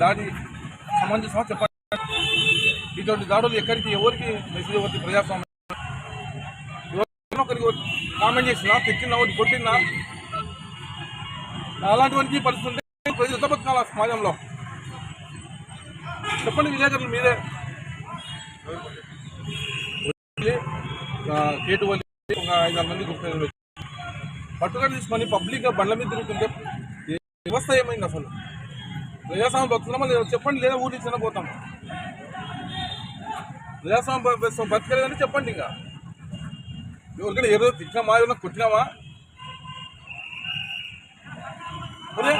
దాడి సమంజసమా చెప్పండి ఇటువంటి దాడులు ఎక్కడికి ఎవరికి మెసేజ్ ఎవరికి ప్రజాస్వామ్యం. ఒకరికి కామెంట్ చేసినా తెచ్చినా ఒకటి కొట్టినా అలాంటివన్నీ పరిస్థితి ఉంటే ప్రజలు ఎంత బతకాలి ఆ సమాజంలో. చెప్పండి విలేకరులు మీరే. కేటు వల్లి ఒక ఐదారు మంది గుర్తు పట్టుకొని తీసుకొని పబ్లిక్గా బండ్ల మీద తిరుగుతుంటే వ్యవస్థ ఏమైంది అసలు. ప్రజాస్వామ్యం బతుకున్నామా లేదా చెప్పండి లేదా ఊరి చిన్న ప్రజాస్వామ్యం బ- బతకలేదని చెప్పండి ఇంకా. ఎవరికైనా ఏదో తిట్టినామా ఏమైనా కొట్టినామా? ఒరే,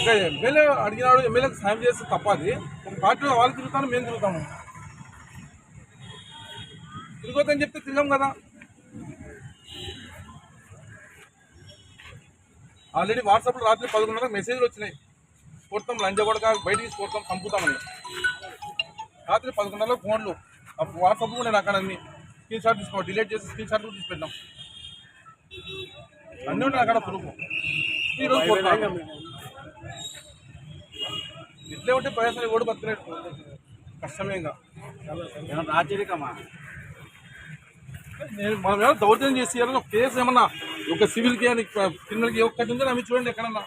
ఒక ఎమ్మెల్యే అడిగినాడు ఎమ్మెల్యేకి సాయం చేస్తే తప్పది. ఒక పార్టీలో వాళ్ళు తిరుగుతాను మేము తిరుగుతాము. తిరగొద్దని చెప్తే తిరిగాం కదా. ఆల్రెడీ వాట్సాప్లో రాత్రి పదకొండున్నర మెసేజ్లు వచ్చినాయి. కొడతాం లంచ బయటికి తీసి కొడతాం చంపుతామని రాత్రి పదకొండున్నర ఫోన్లు. ఆ వాట్సాప్ కూడా నేను అక్కడ అన్ని స్క్రీన్ షాట్ తీసుకో డిలీట్ చేసి స్క్రీన్ షాట్ కూడా తీసి పెట్టాం అన్నీ ఉన్నాయి అక్కడ ప్రూఫ్. ఈరోజు కొడతాం. ఇట్లే ఉంటే ప్రయాసం కూడా బతకలేడు. కష్టమే ఇంకా నేను మనం ఏమైనా దౌర్జన్యం చేసి ఒక కేసు ఏమన్నా ఒక సివిల్కి అని క్రిమినల్కి ఒక్కటి ఉందో అవి చూడండి ఎక్కడన్నా.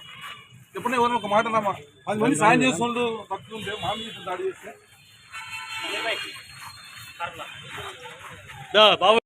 చెప్పండి ఎవరైనా ఒక మాట అన్నామా? పది మంది సాయం చేస్తుండ్రు బతుకుంటే మా మీద దాడి చేస్తే. బాబు.